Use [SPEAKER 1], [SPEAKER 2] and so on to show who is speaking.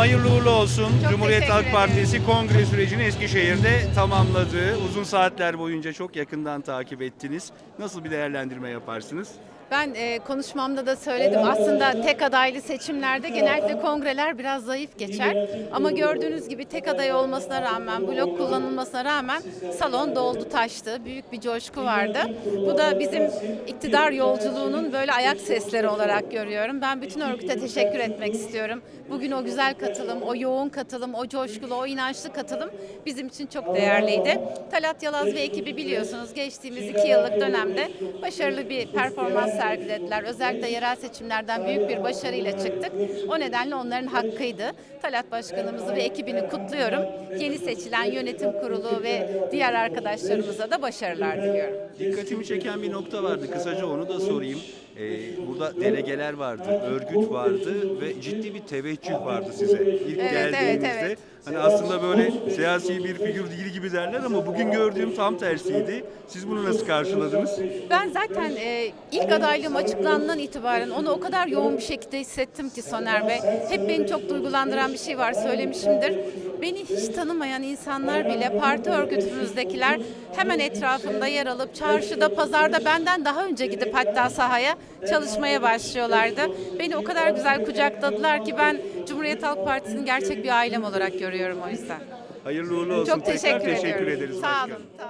[SPEAKER 1] Hayırlı uğurlu olsun.
[SPEAKER 2] Çok
[SPEAKER 1] Cumhuriyet Halk Partisi kongre sürecini Eskişehir'de tamamladı. Uzun saatler boyunca çok yakından takip ettiniz. Nasıl bir değerlendirme yaparsınız?
[SPEAKER 2] Ben e, konuşmamda da söyledim. Aslında tek adaylı seçimlerde genellikle kongreler biraz zayıf geçer. Ama gördüğünüz gibi tek aday olmasına rağmen, blok kullanılmasına rağmen salon doldu taştı. Büyük bir coşku vardı. Bu da bizim iktidar yolculuğunun böyle ayak sesleri olarak görüyorum. Ben bütün örgüte teşekkür etmek istiyorum. Bugün o güzel katılım, o yoğun katılım, o coşkulu, o inançlı katılım bizim için çok değerliydi. Talat Yalaz ve ekibi biliyorsunuz geçtiğimiz iki yıllık dönemde başarılı bir performans sergilediler. Özellikle yerel seçimlerden büyük bir başarıyla çıktık. O nedenle onların hakkıydı. Talat Başkanımızı ve ekibini kutluyorum. Yeni seçilen yönetim kurulu ve diğer arkadaşlarımıza da başarılar diliyorum.
[SPEAKER 1] Dikkatimi çeken bir nokta vardı. Kısaca onu da sorayım. Ee, burada delegeler vardı, örgüt vardı ve ciddi bir teveccüh vardı size ilk
[SPEAKER 2] Evet,
[SPEAKER 1] geldiğinizde.
[SPEAKER 2] evet, evet.
[SPEAKER 1] Hani aslında böyle siyasi bir figür değil gibi derler ama bugün gördüğüm tam tersiydi. Siz bunu nasıl karşıladınız?
[SPEAKER 2] Ben zaten e, ilk adaylığım açıklandığından itibaren onu o kadar yoğun bir şekilde hissettim ki Soner Bey. Hep beni çok duygulandıran bir şey var söylemişimdir. Beni hiç tanımayan insanlar bile parti örgütümüzdekiler hemen etrafımda yer alıp çarşıda, pazarda benden daha önce gidip hatta sahaya çalışmaya başlıyorlardı. Beni o kadar güzel kucakladılar ki ben Cumhuriyet Halk Partisi'nin gerçek bir ailem olarak görüyorum o yüzden.
[SPEAKER 1] Hayırlı uğurlu olsun.
[SPEAKER 2] Çok
[SPEAKER 1] Tekrar
[SPEAKER 2] teşekkür,
[SPEAKER 1] teşekkür ederiz.
[SPEAKER 2] Sağ
[SPEAKER 1] başkanım.
[SPEAKER 2] olun. Sağ olun.